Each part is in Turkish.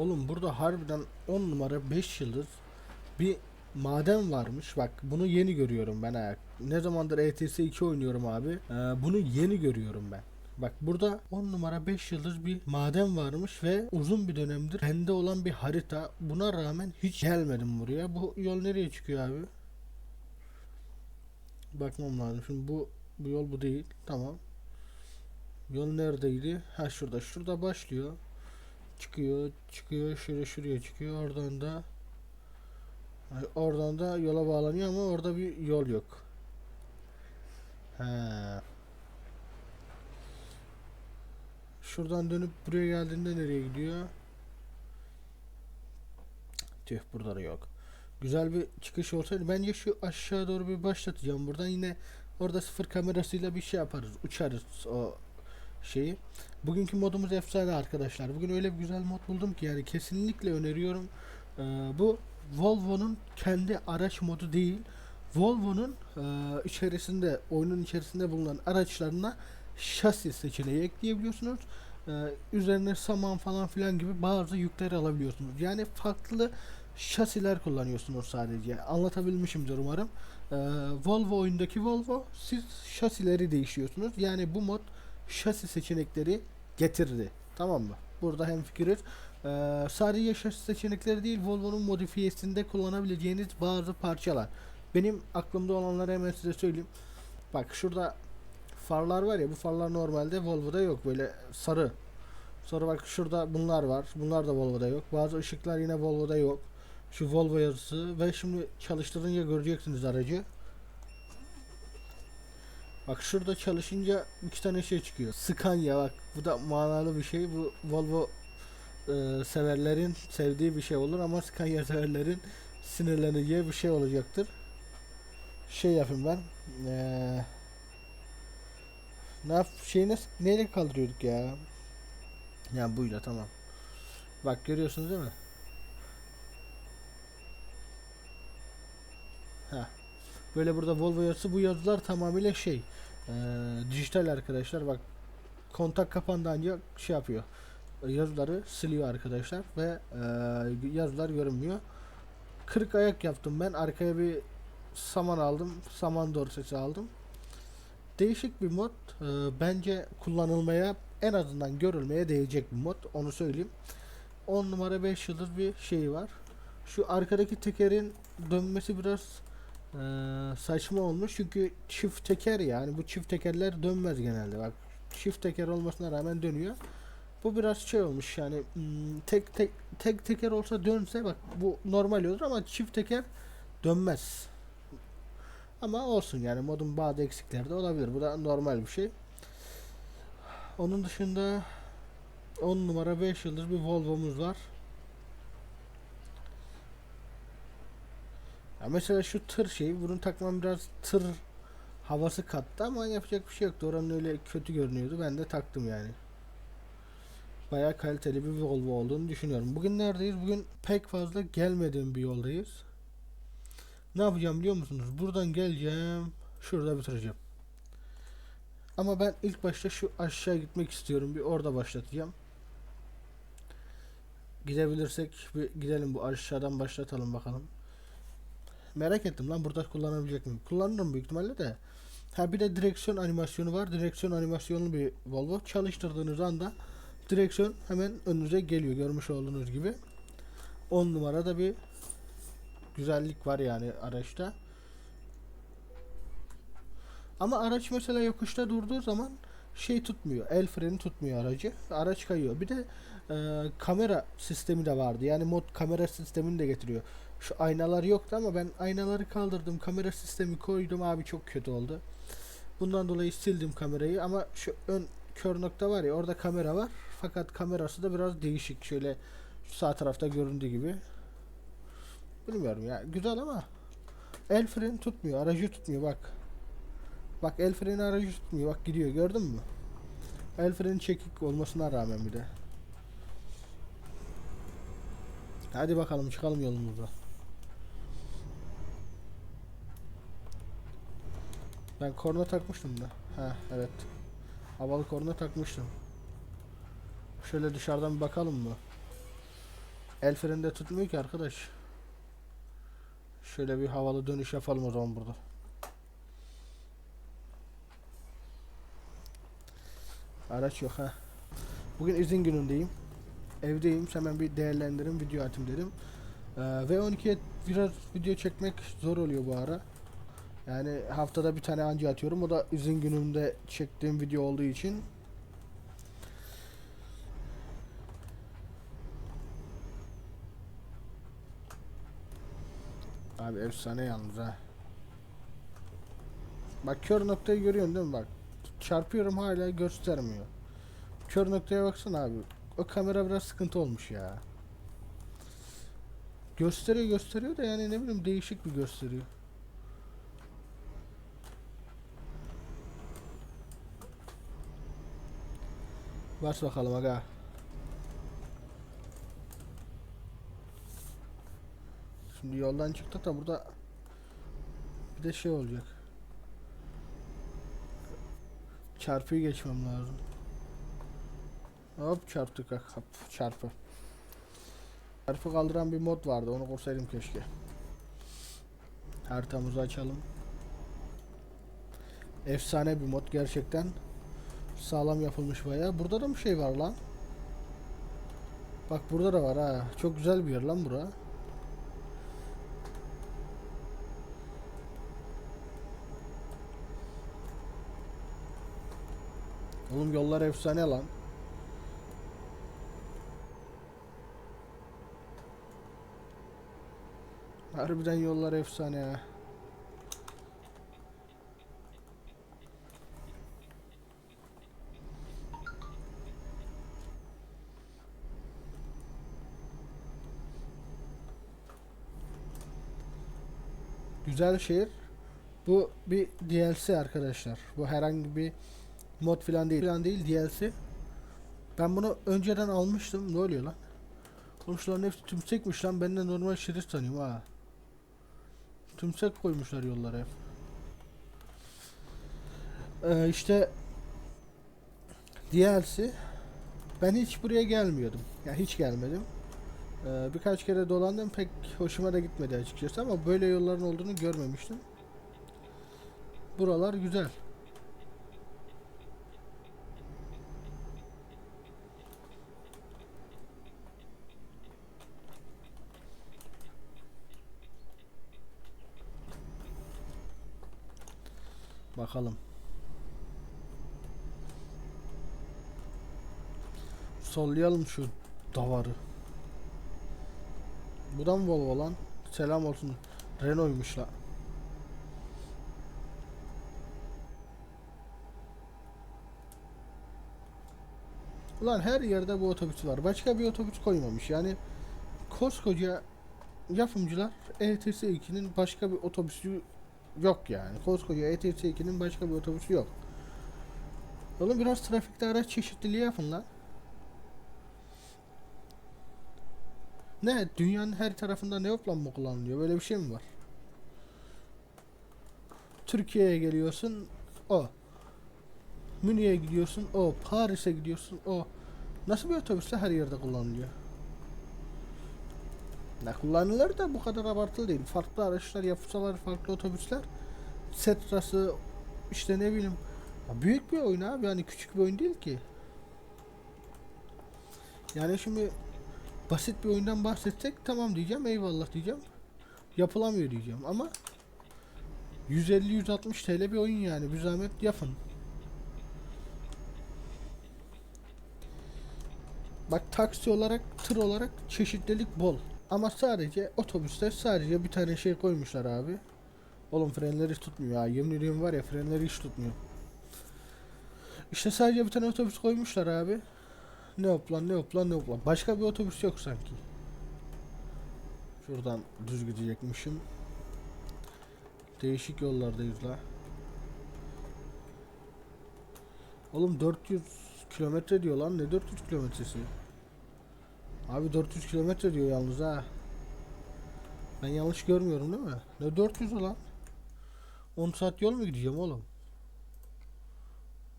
Oğlum burada harbiden 10 numara 5 yıldız bir maden varmış. Bak bunu yeni görüyorum ben ha. Ne zamandır ETS 2 oynuyorum abi. Ee, bunu yeni görüyorum ben. Bak burada 10 numara 5 yıldız bir maden varmış ve uzun bir dönemdir bende olan bir harita. Buna rağmen hiç gelmedim buraya. Bu yol nereye çıkıyor abi? Bakmam lazım. Şimdi bu bu yol bu değil. Tamam. Yol neredeydi? Ha şurada. Şurada başlıyor. Çıkıyor, çıkıyor, şöyle şuraya çıkıyor. Oradan da oradan da yola bağlanıyor ama orada bir yol yok. He. Şuradan dönüp buraya geldiğinde nereye gidiyor? Tüh burada da yok. Güzel bir çıkış olsaydı bence şu aşağı doğru bir başlatacağım buradan yine orada sıfır kamerasıyla bir şey yaparız uçarız o şeyi. Bugünkü modumuz efsane arkadaşlar. Bugün öyle bir güzel mod buldum ki yani kesinlikle öneriyorum. Ee, bu Volvo'nun kendi araç modu değil. Volvo'nun e, içerisinde oyunun içerisinde bulunan araçlarına şasi seçeneği ekleyebiliyorsunuz. Ee, üzerine saman falan filan gibi bazı yükleri alabiliyorsunuz. Yani farklı şasiler kullanıyorsunuz sadece. Anlatabilmişimdir umarım. Ee, Volvo oyundaki Volvo siz şasileri değişiyorsunuz. Yani bu mod şasi seçenekleri getirdi. Tamam mı? Burada hem fikiriz. Ee, sadece şasi seçenekleri değil Volvo'nun modifiyesinde kullanabileceğiniz bazı parçalar. Benim aklımda olanları hemen size söyleyeyim. Bak şurada farlar var ya bu farlar normalde Volvo'da yok böyle sarı. Sonra bak şurada bunlar var. Bunlar da Volvo'da yok. Bazı ışıklar yine Volvo'da yok. Şu Volvo yazısı ve şimdi çalıştırınca göreceksiniz aracı. Bak şurada çalışınca iki tane şey çıkıyor. Scania bak bu da manalı bir şey. Bu Volvo e, severlerin sevdiği bir şey olur ama Scania severlerin sinirleneceği bir şey olacaktır. Şey yapayım ben. Eee ne yap şey nasıl neyle kaldırıyorduk ya? Ya buyla tamam. Bak görüyorsunuz değil mi? Ha. Böyle burada Volvo yazısı bu yazılar tamamıyla şey eee, dijital arkadaşlar. Bak kontak kapandı ancak şey yapıyor yazıları siliyor arkadaşlar ve eee, yazılar görünmüyor. Kırık ayak yaptım ben arkaya bir saman aldım saman dorsesi aldım. Değişik bir mod. Eee, bence kullanılmaya en azından görülmeye değecek bir mod onu söyleyeyim. 10 numara 5 yıldız bir şey var. Şu arkadaki tekerin dönmesi biraz eee, saçma olmuş çünkü çift teker yani bu çift tekerler dönmez genelde. Bak çift teker olmasına rağmen dönüyor. Bu biraz şey olmuş yani hmm, tek tek tek teker olsa dönse bak bu normal olur ama çift teker dönmez. Ama olsun yani modun bazı eksikleri de olabilir. Bu da normal bir şey. Onun dışında 10 numara 5 yıldız bir Volvo'muz var Ya mesela şu tır şeyi bunu takmam biraz tır havası kattı ama yapacak bir şey yoktu. Oranın öyle kötü görünüyordu. Ben de taktım yani. Bayağı kaliteli bir Volvo olduğunu düşünüyorum. Bugün neredeyiz? Bugün pek fazla gelmediğim bir yoldayız. Ne yapacağım biliyor musunuz? Buradan geleceğim. Şurada bitireceğim. Ama ben ilk başta şu aşağı gitmek istiyorum. Bir orada başlatacağım. Gidebilirsek bir gidelim bu aşağıdan başlatalım bakalım. Merak ettim lan burada kullanabilecek miyim? Kullanırım büyük ihtimalle de. Ha bir de direksiyon animasyonu var. Direksiyon animasyonlu bir Volvo. Çalıştırdığınız anda direksiyon hemen önünüze geliyor. Görmüş olduğunuz gibi. 10 numarada bir güzellik var yani araçta. Ama araç mesela yokuşta durduğu zaman şey tutmuyor. El freni tutmuyor aracı. Araç kayıyor. Bir de e, kamera sistemi de vardı. Yani mod kamera sistemini de getiriyor. Şu aynalar yoktu ama ben aynaları kaldırdım. Kamera sistemi koydum abi çok kötü oldu. Bundan dolayı sildim kamerayı ama şu ön kör nokta var ya orada kamera var. Fakat kamerası da biraz değişik. Şöyle sağ tarafta göründüğü gibi. Bilmiyorum ya. Güzel ama el freni tutmuyor. Aracı tutmuyor bak. Bak el freni aracı tutmuyor. Bak gidiyor gördün mü? El freni çekik olmasına rağmen bir de. Hadi bakalım çıkalım yolumuza. Ben korna takmıştım da. Ha evet. Havalı korna takmıştım. Şöyle dışarıdan bir bakalım mı? El freni tutmuyor ki arkadaş. Şöyle bir havalı dönüş yapalım o zaman burada. Araç yok ha. Bugün izin günündeyim. Evdeyim. Hemen bir değerlendirim, video atayım dedim. Ee, V12'ye biraz video çekmek zor oluyor bu ara. Yani haftada bir tane anca atıyorum. O da izin günümde çektiğim video olduğu için. Abi efsane yalnız ha. Bak kör noktayı görüyorsun değil mi bak. Çarpıyorum hala göstermiyor. Kör noktaya baksana abi. O kamera biraz sıkıntı olmuş ya. Gösteriyor gösteriyor da yani ne bileyim değişik bir gösteriyor. Bas bakalım aga. Şimdi yoldan çıktık da burada bir de şey olacak. Çarpıyı geçmem lazım. Hop çarptık hop çarpı. Çarpı kaldıran bir mod vardı onu kursaydım keşke. Haritamızı açalım. Efsane bir mod gerçekten. Sağlam yapılmış bayağı. Burada da mı şey var lan? Bak burada da var ha. Çok güzel bir yer lan bura. Oğlum yollar efsane lan. Harbiden yollar efsane ya. Güzel şehir. Bu bir DLC arkadaşlar. Bu herhangi bir mod falan değil. Falan değil DLC. Ben bunu önceden almıştım. Ne oluyor lan? Oğlum şunların hepsi tümsekmiş lan. Ben de normal şerit sanıyorum ha. Tümsek koymuşlar yollara hep. Ee, işte DLC ben hiç buraya gelmiyordum. Yani hiç gelmedim. Ee, birkaç kere dolandım pek hoşuma da gitmedi açıkçası ama böyle yolların olduğunu görmemiştim. Buralar güzel. Bakalım. Sollayalım şu davarı. Bu da mı Volvo lan? Selam olsun. Renault'ymuş la. Ulan her yerde bu otobüs var. Başka bir otobüs koymamış. Yani koskoca yapımcılar ETS 2'nin başka bir otobüsü yok yani. Koskoca ETS 2'nin başka bir otobüsü yok. Oğlum biraz trafikte araç çeşitliliği yapın lan. Ne? Dünyanın her tarafında Neoplan mı kullanılıyor? Böyle bir şey mi var? Türkiye'ye geliyorsun o. Münih'e gidiyorsun o. Paris'e gidiyorsun o. Nasıl bir otobüste her yerde kullanılıyor? Ne kullanılır da bu kadar abartılı değil. Farklı araçlar yapsalar farklı otobüsler. Setrası işte ne bileyim. Büyük bir oyun abi yani küçük bir oyun değil ki. Yani şimdi basit bir oyundan bahsetsek tamam diyeceğim eyvallah diyeceğim. Yapılamıyor diyeceğim ama 150-160 TL bir oyun yani bir zahmet yapın. Bak taksi olarak tır olarak çeşitlilik bol. Ama sadece otobüste sadece bir tane şey koymuşlar abi. Oğlum frenleri tutmuyor ya. Yemin ediyorum var ya frenleri hiç tutmuyor. İşte sadece bir tane otobüs koymuşlar abi. Ne yap lan ne yap lan ne yap lan. Başka bir otobüs yok sanki. Şuradan düz gidecekmişim. Değişik yollardayız la. Oğlum 400 kilometre diyor lan ne 400 kilometresi? Abi 400 kilometre diyor yalnız ha. Ben yanlış görmüyorum değil mi? Ne 400 lan? 10 saat yol mu gideceğim oğlum?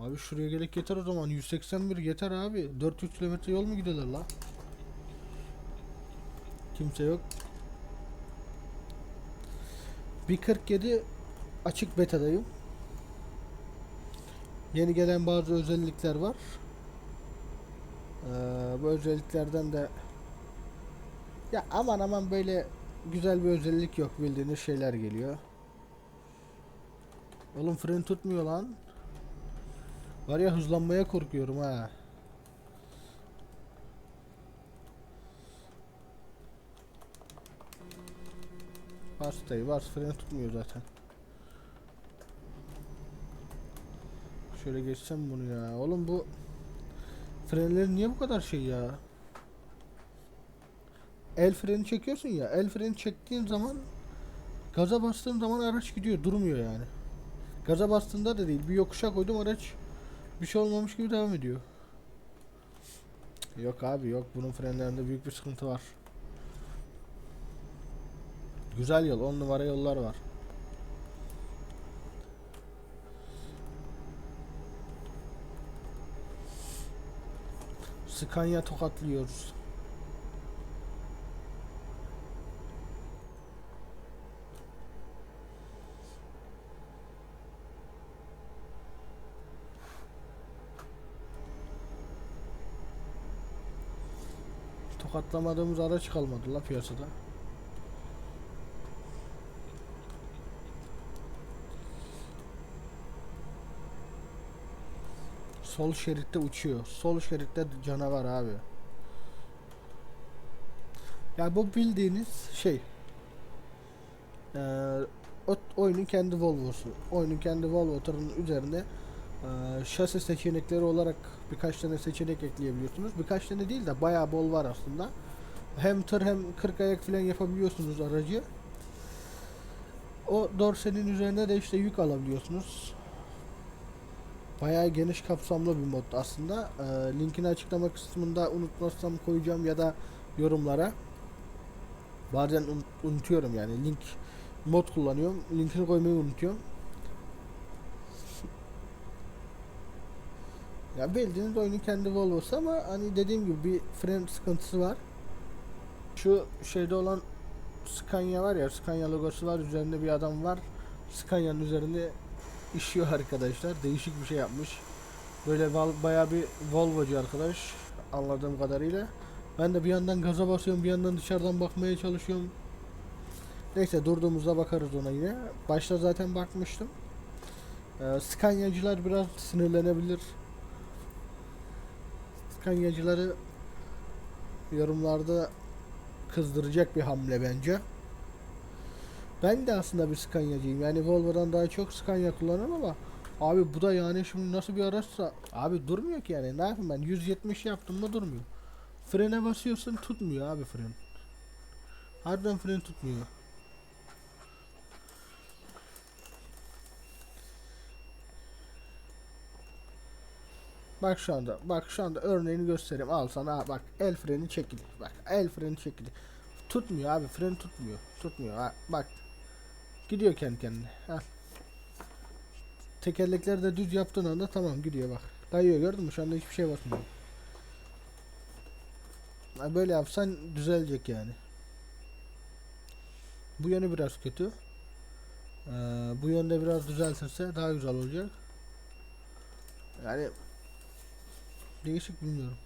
Abi şuraya gerek yeter o zaman 181 yeter abi 400 kilometre yol mu gidiyorlar la? Kimse yok. 1.47 açık betadayım. Yeni gelen bazı özellikler var. Ee, bu özelliklerden de ya aman aman böyle güzel bir özellik yok bildiğiniz şeyler geliyor. Oğlum fren tutmuyor lan. Var ya hızlanmaya korkuyorum ha. Bas dayı bas fren tutmuyor zaten. Şöyle geçsem bunu ya. Oğlum bu frenleri niye bu kadar şey ya? El freni çekiyorsun ya. El freni çektiğin zaman gaza bastığın zaman araç gidiyor. Durmuyor yani. Gaza bastığında da değil. Bir yokuşa koydum araç bir şey olmamış gibi devam ediyor. Yok abi yok. Bunun frenlerinde büyük bir sıkıntı var. Güzel yol. 10 numara yollar var. Scania tokatlıyoruz. Tokatlamadığımız araç kalmadı la piyasada. Sol şeritte uçuyor. Sol şeritte canavar abi. Ya bu bildiğiniz şey. Eee o oyunun kendi Volvo'su. Oyunun kendi Volvo'larının üzerine eee şasi seçenekleri olarak birkaç tane seçenek ekleyebiliyorsunuz. Birkaç tane değil de bayağı bol var aslında. Hem tır hem 40 ayak falan yapabiliyorsunuz aracı. O dorsenin üzerine de işte yük alabiliyorsunuz. Bayağı geniş kapsamlı bir mod aslında. Ee, linkini açıklama kısmında unutmazsam koyacağım ya da yorumlara. Bazen unut- unutuyorum yani link mod kullanıyorum. Linkini koymayı unutuyorum. Ya bildiğiniz oyunun kendi Volvo'su ama hani dediğim gibi bir fren sıkıntısı var. Şu şeyde olan Scania var ya Scania logosu var üzerinde bir adam var. Scania'nın üzerinde işiyor arkadaşlar. Değişik bir şey yapmış. Böyle bayağı bir Volvo'cu arkadaş anladığım kadarıyla. Ben de bir yandan gaza basıyorum bir yandan dışarıdan bakmaya çalışıyorum. Neyse durduğumuzda bakarız ona yine. Başta zaten bakmıştım. Ee, Scania'cılar biraz sinirlenebilir. Scania'cıları yorumlarda kızdıracak bir hamle bence. Ben de aslında bir Scania'cıyım. Yani Volvo'dan daha çok Scania kullanıyorum ama abi bu da yani şimdi nasıl bir araçsa abi durmuyor ki yani. Ne yapayım ben 170 yaptım mı durmuyor. Frene basıyorsun tutmuyor abi fren. Harbiden fren tutmuyor. Bak şu anda, bak şu anda örneğini göstereyim. Al sana ha, bak el freni çekili. Bak el freni çekili. Tutmuyor abi fren tutmuyor. Tutmuyor. Ha, bak Gidiyor kendi kendine. Al. Tekerlekleri de düz yaptığın anda tamam gidiyor bak. Kayıyor gördün mü? Şu anda hiçbir şey basmıyor. Ha, Böyle yapsan düzelecek yani. Bu yönü biraz kötü. Ee, bu yönde biraz düzeltirse daha güzel olacak. Yani değişik bilmiyorum.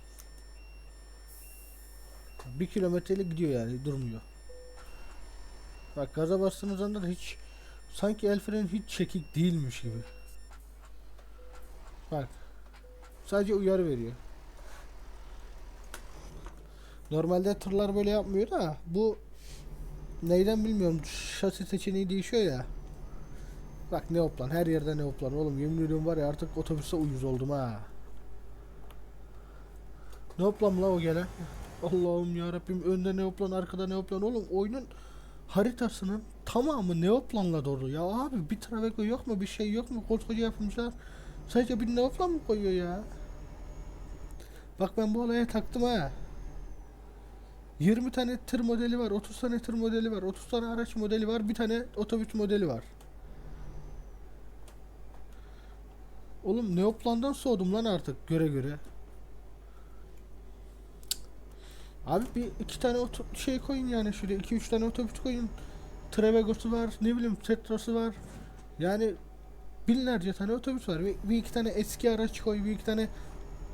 Bir kilometrelik gidiyor yani durmuyor. Bak gaza bastığınız anda da hiç sanki el freni hiç çekik değilmiş gibi. Bak. Sadece uyarı veriyor. Normalde tırlar böyle yapmıyor da bu neyden bilmiyorum şasi seçeneği değişiyor ya. Bak Neoplan her yerde Neoplan oğlum yemin ediyorum var ya artık otobüse uyuz oldum ha. Neoplan la o gelen. Allah'ım ya Rabbim önde Neoplan arkada Neoplan oğlum oyunun haritasının tamamı Neoplan'la dolu ya? Abi bir Traveco yok mu? Bir şey yok mu? Koskoca yapımcılar sadece bir Neoplan mı koyuyor ya? Bak ben bu olaya taktım ha. 20 tane tır modeli var 30 tane tır modeli var 30 tane araç modeli var bir tane otobüs modeli var. Oğlum Neoplan'dan soğudum lan artık göre göre Abi bir iki tane oto şey koyun yani şöyle iki üç tane otobüs koyun. Trevego'su var, ne bileyim Tetra'sı var. Yani binlerce tane otobüs var. Bir, bir iki tane eski araç koy, bir iki tane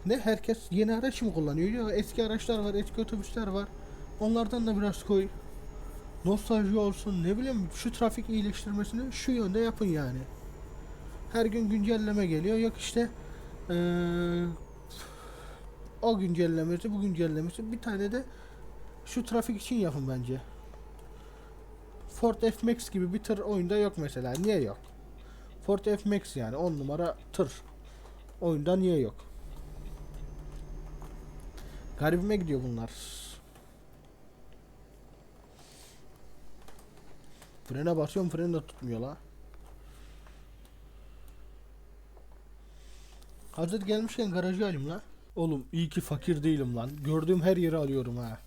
ne herkes yeni araç mı kullanıyor? Ya eski araçlar var, eski otobüsler var. Onlardan da biraz koy. Nostalji olsun, ne bileyim şu trafik iyileştirmesini şu yönde yapın yani. Her gün güncelleme geliyor. Yok işte eee o güncellemesi, bu güncellemesi. Bir tane de şu trafik için yapın bence. Ford F-Max gibi bir tır oyunda yok mesela. Niye yok? Ford F-Max yani 10 numara tır. Oyunda niye yok? Garibime gidiyor bunlar. Frene basıyorum fren de tutmuyor la. Hazır gelmişken garajı alayım la. Oğlum iyi ki fakir değilim lan. Gördüğüm her yeri alıyorum ha.